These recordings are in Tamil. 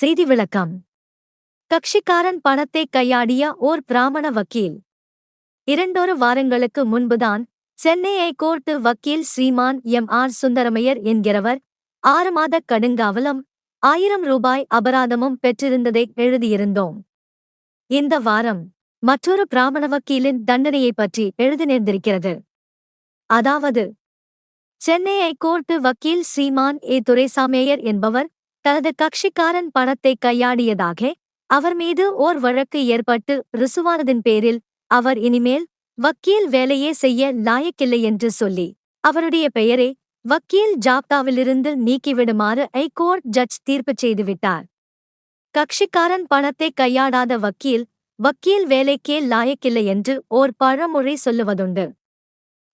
செய்தி விளக்கம். கக்ஷிக்காரன் பணத்தை கையாடிய ஓர் பிராமண வக்கீல். இரண்டொரு வாரங்களுக்கு முன்புதான் சென்னை ஐகோர்ட்டு வக்கீல் ஸ்ரீமான் எம். ஆர். சுந்தரமையர் என்கிறவர் ஆறு மாத கடுங்காவலும் ஆயிரம் ரூபாய் அபராதமும் பெற்றிருந்ததை எழுதியிருந்தோம். இந்த வாரம் மற்றொரு பிராமண வக்கீலின் தண்டனையைப் பற்றி எழுதி நேர்ந்திருக்கிறது. அதாவது சென்னை ஐகோர்ட்டு வக்கீல் ஸ்ரீமான் ஏ. துரைசாமேயர் என்பவர் தனது கட்சிக்காரன் பணத்தை கையாடியதாக அவர் மீது ஓர் வழக்கு ஏற்பட்டு ருசுவானதின் பேரில் அவர் இனிமேல் வக்கீல் வேலையே செய்ய லாயக்கில்லை என்று சொல்லி அவருடைய பெயரை வக்கீல் ஜாப்தாவிலிருந்து நீக்கிவிடுமாறு ஐகோர்ட் ஜட்ஜ் தீர்ப்பு செய்துவிட்டார். கட்சிக்காரன் பணத்தை கையாடாத வக்கீல் வக்கீல் வேலைக்கே லாயக்கில்லை என்று ஓர் பழமொழி சொல்லுவதுண்டு.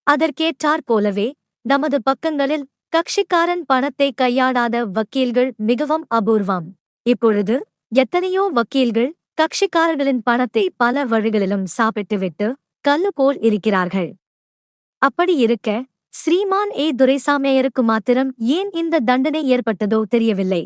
அதற்கேற்றாற் போலவே நமது பக்கங்களில் கட்சிக்காரன் பணத்தை கையாடாத வக்கீல்கள் மிகவும் அபூர்வம். இப்பொழுது எத்தனையோ வக்கீல்கள் கட்சிக்காரர்களின் பணத்தை பல வழிகளிலும் சாப்பிட்டுவிட்டு கல்லு போல் இருக்கிறார்கள். அப்படி இருக்க ஸ்ரீமான் ஏ. துரைசாமியருக்கு மாத்திரம் ஏன் இந்த தண்டனை ஏற்பட்டதோ தெரியவில்லை.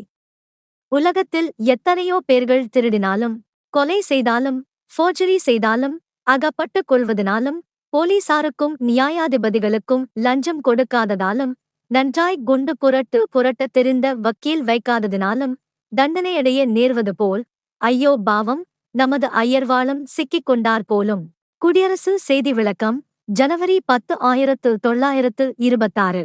உலகத்தில் எத்தனையோ பேர்கள் திருடினாலும் கொலை செய்தாலும் ஃபோர்ஜரி செய்தாலும் அகப்பட்டுக் கொள்வதனாலும் போலீசாருக்கும் நியாயாதிபதிகளுக்கும் லஞ்சம் கொடுக்காததாலும் நன்றாய் குண்டு புரட்டு புரட்டத் தெரிந்த வக்கீல் வைக்காததினாலும் தண்டனையடைய நேர்வது போல் ஐயோ பாவம் நமது ஐயர்வாளம் சிக்கிக் கொண்டார் போலும். குடியரசு செய்தி விளக்கம் ஜனவரி பத்து ஆயிரத்து தொள்ளாயிரத்து இருபத்தாறு.